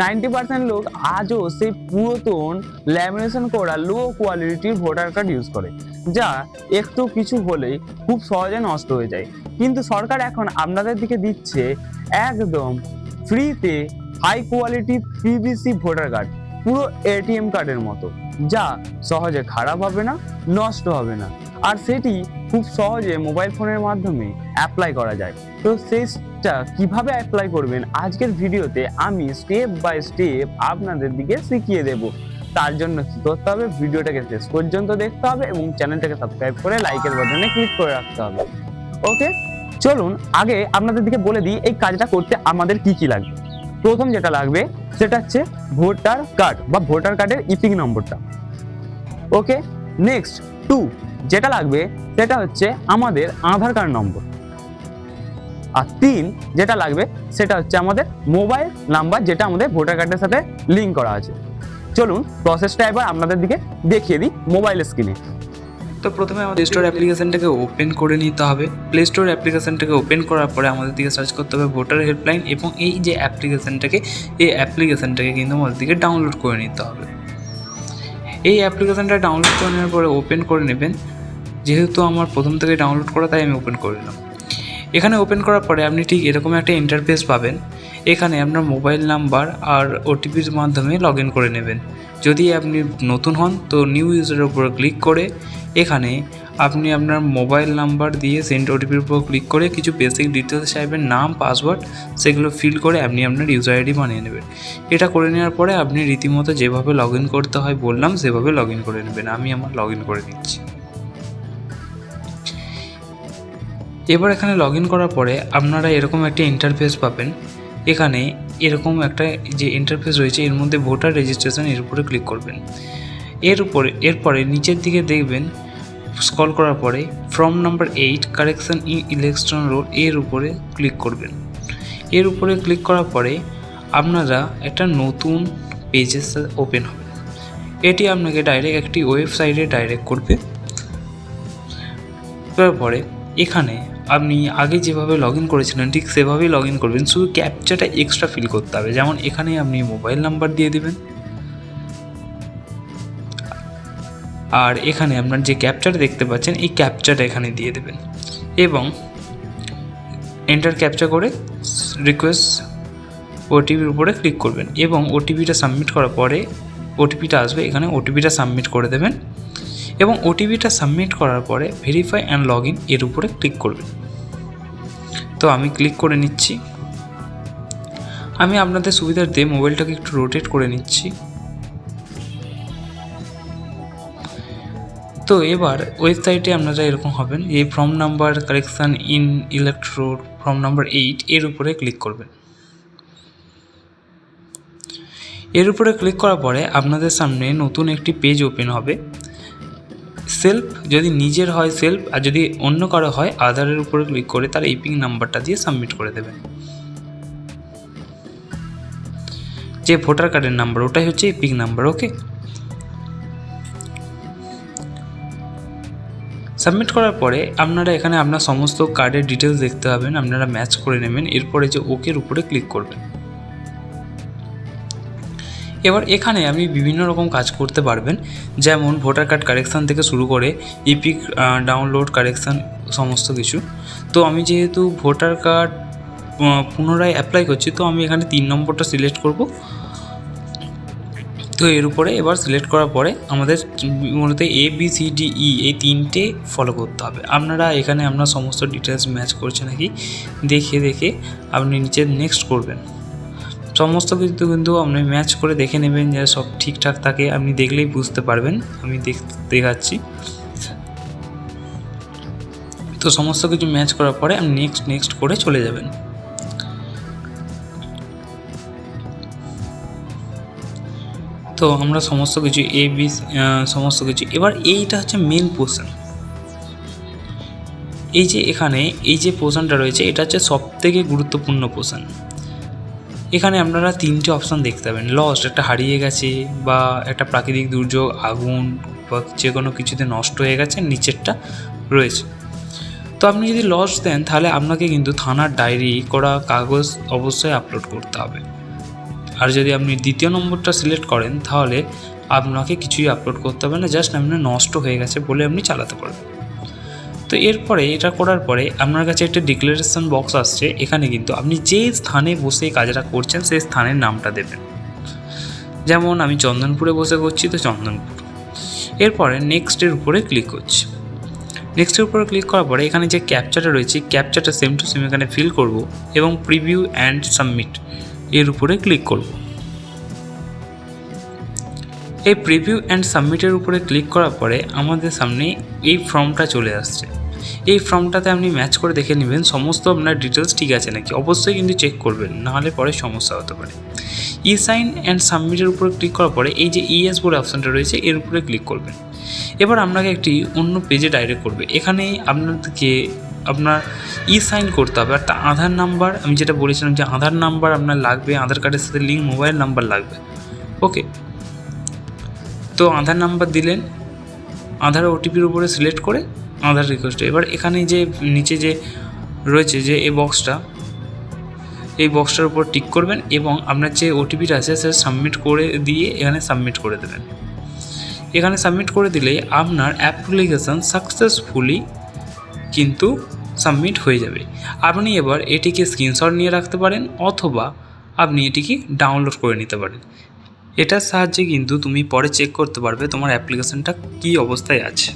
Ninety percent লোক আজও সেই পুরাতন ল্যামিনেশন করা লো কোয়ালিটির ভোটার কার্ড ইউজ করে, যা একটু কিছু হলেই খুব সহজে নষ্ট হয়ে যায়। কিন্তু সরকার এখন আপনাদের দিকে দিচ্ছে একদম ফ্রিতে high quality PVC voter card পুরো এটিএম কার্ডের মতো, যা সহজে খারাপ হবে না, নষ্ট হবে না। আর সেটি খুব সহজে মোবাইল ফোনের মাধ্যমে অ্যাপ্লাই করা যায়। তো সেইটা কীভাবে অ্যাপ্লাই করবেন? আজকের ভিডিওতে আমি স্টেপ বাই স্টেপ আপনাদের দিকে শিখিয়ে দেব। তার জন্য কি করতে হবে? ভিডিওটাকে শেষ পর্যন্ত দেখতে হবে এবং চ্যানেলটাকে সাবস্ক্রাইব করে লাইকের বাটনে ক্লিক করে রাখতে হবে। ওকে চলুন, আগে আপনাদের দিকে বলে দিই, এই কাজটা করতে আমাদের কি কি লাগবে? প্রথম যেটা লাগবে, সেটা হচ্ছে ভোটার কার্ড বা ভোটার কার্ডের ইপিং নম্বরটা ওকে নেক্সট টু যেটা লাগবে, সেটা হচ্ছে আমাদের আধার কার্ড নম্বর আর তিন, যেটা লাগবে, সেটা হচ্ছে আমাদের মোবাইল নাম্বার যেটা আমাদের ভোটার কার্ডের সাথে লিঙ্ক করা আছে। চলুন প্রসেসটা এবার আপনাদের দিকে দেখিয়ে দিই মোবাইল স্ক্রিনে তো প্রথমে আমাদের স্টোর অ্যাপ্লিকেশনটাকে ওপেন করে নিতে হবে। প্লে স্টোর অ্যাপ্লিকেশনটাকে ওপেন করার পরে আমাদের দিকে সার্চ করতে হবে ভোটার হেল্পলাইন এবং এই যে অ্যাপ্লিকেশনটাকে এই অ্যাপ্লিকেশনটাকে কিন্তু আমাদের দিকে ডাউনলোড করে নিতে হবে। এই অ্যাপ্লিকেশানটা ডাউনলোড করে নেওয়ার পরে ওপেন করে নেবেন। যেহেতু আমার প্রথম থেকে ডাউনলোড করা, তাই আমি ওপেন করে নিলাম। এখানে ওপেন করার পরে আপনি ঠিক এরকম একটা ইন্টারফেস পাবেন। এখানে আপনার মোবাইল নাম্বার আর ওটিপির মাধ্যমে লগ করে নেবেন। যদি আপনি নতুন হন, তো নিউ ইউজারের উপর ক্লিক করে এখানে আপনি আপনার মোবাইল নাম্বার দিয়ে সেন্ড ওটিপির উপর ক্লিক করে কিছু বেসিক ডিটেলস চাইবেন, নাম পাসওয়ার্ড সেগুলো ফিল করে আপনি আপনার ইউজার আইডি বানিয়ে নেবেন। এটা করে নেওয়ার পরে আপনি রীতিমতো যেভাবে লগ করতে হয় বললাম, সেভাবে লগ করে নেবেন। আমি আমার লগ করে নিচ্ছি। এবার এখানে লগ করার পরে আপনারা এরকম একটা ইন্টারফেস পাবেন। এখানে এরকম একটা যে ইন্টারফেস রয়েছে, এর মধ্যে ভোটার রেজিস্ট্রেশন এর উপরে ক্লিক করবেন। এর উপরে, এরপরে নিচের দিকে দেখবেন স্ক্রল করার পরে form number eight correction in election roll এর উপরে ক্লিক করবেন। এর উপরে ক্লিক করার পরে আপনারা একটা নতুন পেজের সাথে ওপেন হবে। এটি আপনাকে ডাইরেক্ট একটি ওয়েবসাইটে ডাইরেক্ট করবে। তারপরে এখানে আপনি আগে যেভাবে লগ ইন করেছিলেন, ঠিক সেভাবেই লগ ইন করবেন। শুধু ক্যাপচাটা এক্সট্রা ফিল করতে হবে। যেমন এখানে আপনি মোবাইল নাম্বার দিয়ে দেবেন। আর এখানে আপনার যে ক্যাপচাটা দেখতে পাচ্ছেন, এই ক্যাপচাটা এখানে দিয়ে দেবেন। এবং এন্টার ক্যাপচা করে রিকোয়েস্ট ওটিপির উপরে ক্লিক করবেন। এবং ওটিপিটা সাবমিট করার পরে ওটিপিটা আসবে। এখানে ওটিপিটা সাবমিট করে দেবেন। এবং ওটিপিটা সাবমিট করার পরে ভেরিফাই অ্যান্ড লগ ইন এর উপরে ক্লিক করবেন তো আমি ক্লিক করে নিচ্ছি। আমি আপনাদের সুবিধার্থে মোবাইলটাকে একটু রোটেট করে নিচ্ছি। তো এবার ওয়েবসাইটে আপনারা এরকম হবেন, এই form number correction in electoral form number eight এর উপরে ক্লিক করবেন। এর উপরে ক্লিক করার পরে আপনাদের সামনে নতুন একটি পেজ ওপেন হবে। সেলফ যদি নিজের হয় সেলফ আর যদি অন্য কারও হয় আধারের উপরে ক্লিক করে তার ইপিং নাম্বারটা দিয়ে সাবমিট করে দেবেন যে ভোটার কার্ডের নাম্বার ওটাই হচ্ছে ইপিং নাম্বার ওকে সাবমিট করার পরে আপনারা এখানে আপনার সমস্ত কার্ডের ডিটেলস দেখতে পাবেন, আপনারা ম্যাচ করে নেবেন, এরপরে যে ওকের উপরে ক্লিক করবেন। এবার এখানে আপনি বিভিন্ন রকম কাজ করতে পারবেন। যেমন ভোটার কার্ড কারেকশান থেকে শুরু করে ইপিক ডাউনলোড কারেকশান, সমস্ত কিছু। তো আমি যেহেতু ভোটার কার্ড পুনরায় অ্যাপ্লাই করছি, তো আমি এখানে তিন নম্বরটা সিলেক্ট করব। তো এর উপরে এবার সিলেক্ট করার পরে আমাদের মূলত A B C D E এই তিনটে ফলো করতে হবে। আপনারা এখানে আপনার সমস্ত ডিটেলস ম্যাচ করছে নাকি, দেখে দেখে আপনি নিচে নেক্সট করবেন। সমস্ত কিছু কিন্তু আপনি ম্যাচ করে দেখে নেবেন যে সব ঠিকঠাক থাকে, আপনি দেখলেই বুঝতে পারবেন। আমি দেখ দেখাচ্ছি। তো সমস্ত কিছু ম্যাচ করার পরে আপনি নেক্সট নেক্সট করে চলে যাবেন। তো আমরা সমস্ত কিছু এ বি সমস্ত কিছু এবার এইটা হচ্ছে মেন পোর্শন এই যে এখানে, এই যে পোর্শনটা রয়েছে, এটা হচ্ছে সব থেকে গুরুত্বপূর্ণ পোর্শন এখানে আপনারা তিনটে অপশান দেখতে পাবেন। লস্ট একটা হারিয়ে গেছে বা একটা প্রাকৃতিক দুর্যোগ, আগুন বা যে কোনো কিছুতে নষ্ট হয়ে গেছে, নিচেরটা রয়েছে। তো আপনি যদি লস দেন, তাহলে আপনাকে কিন্তু থানার ডায়েরি করা কাগজ অবশ্যই আপলোড করতে হবে। আর যদি আপনি দ্বিতীয় নম্বরটা সিলেক্ট করেন, তাহলে আপনাকে কিছুই আপলোড করতে হবে না জাস্ট আপনি নষ্ট হয়ে গেছে বলে আপনি চালাতে পারবেন। তো এরপরে এটা করার পরে আপনার কাছে একটা ডিক্লারেশন বক্স আসছে, এখানে কিন্তু আপনি যে স্থানে বসে কাজটা করছেন, সেই স্থানের নামটা দেবেন। যেমন আমি চন্দনপুরে বসে করছি, তো চন্দনপুর। এরপরে নেক্সটের উপরে ক্লিক করছি। নেক্সটের উপরে ক্লিক করার পরে এখানে যে ক্যাপচাটা রয়েছে ক্যাপচাটা সেম টু সেম এখানে ফিল করব এবং প্রিভিউ অ্যান্ড সাবমিট এর উপরে ক্লিক করব। এই প্রিভিউ অ্যান্ড সাবমিটের উপরে ক্লিক করার পরে আমাদের সামনে এই ফর্মটা চলে আসছে। এই ফর্মটাতে আপনি ম্যাচ করে দেখে নেবেন, সমস্ত আপনার ডিটেলস ঠিক আছে নাকি? অবশ্যই কিন্তু চেক করবেন, নাহলে পরে সমস্যা হতে পারে। ই সাইন অ্যান্ড সাবমিটের উপরে ক্লিক করার পরে এই যে ইএস বলে অপশানটা রয়েছে, এর উপরে ক্লিক করবেন। এবার আপনাকে একটি অন্য পেজে ডাইরেক্ট করবে। এখানে আপনাদেরকে আপনার ই সাইন করতে হবে। একটা আধার নাম্বার আমি যেটা বলেছিলাম যে আধার নাম্বার আপনার লাগবে, আধার কার্ডের সাথে লিঙ্ক মোবাইল নাম্বার লাগবে। ওকে তো আধার নাম্বার দিলেন, আধার ওটিপির উপরে সিলেক্ট করে আধার রিকোয়েস্ট এবার এখানে যে, নিচে যে রয়েছে যে এই বক্সটা এই বক্সটার উপর টিক করবেন এবং আপনার যে ওটিপিটা আছে, সেটা সাবমিট করে দিয়ে এখানে সাবমিট করে দেবেন। এখানে সাবমিট করে দিলে আপনার অ্যাপ্লিকেশান সাকসেসফুলি কিন্তু সাবমিট হয়ে যাবে। আপনি এবার এটিকে স্ক্রিনশট নিয়ে রাখতে পারেন অথবা আপনি এটিকে ডাউনলোড করে নিতে পারেন। এটার সাহায্যে কিন্তু তুমি পরে চেক করতে পারবে তোমার অ্যাপ্লিকেশনটা কী অবস্থায় আছে।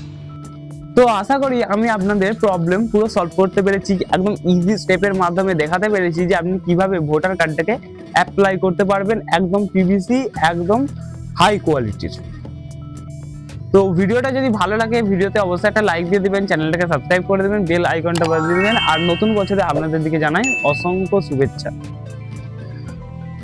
তো আশা করি আমি আপনাদের প্রবলেম পুরো সলভ করতে পেরেছি, একদম ইজি স্টেপের মাধ্যমে দেখাতে পেরেছি যে আপনি কীভাবে ভোটার কার্ডটাকে অ্যাপ্লাই করতে পারবেন একদম পিভিসি একদম হাই কোয়ালিটির তো ভিডিওটা যদি ভালো লাগে, ভিডিওতে অবশ্যই একটা লাইক দিয়ে দেবেন চ্যানেলটাকে সাবস্ক্রাইব করে দেবেন বেল আইকনটা বাজিয়ে দেবেন, আর নতুন বছরে আপনাদের দিকে জানাই অসংখ্য শুভেচ্ছা।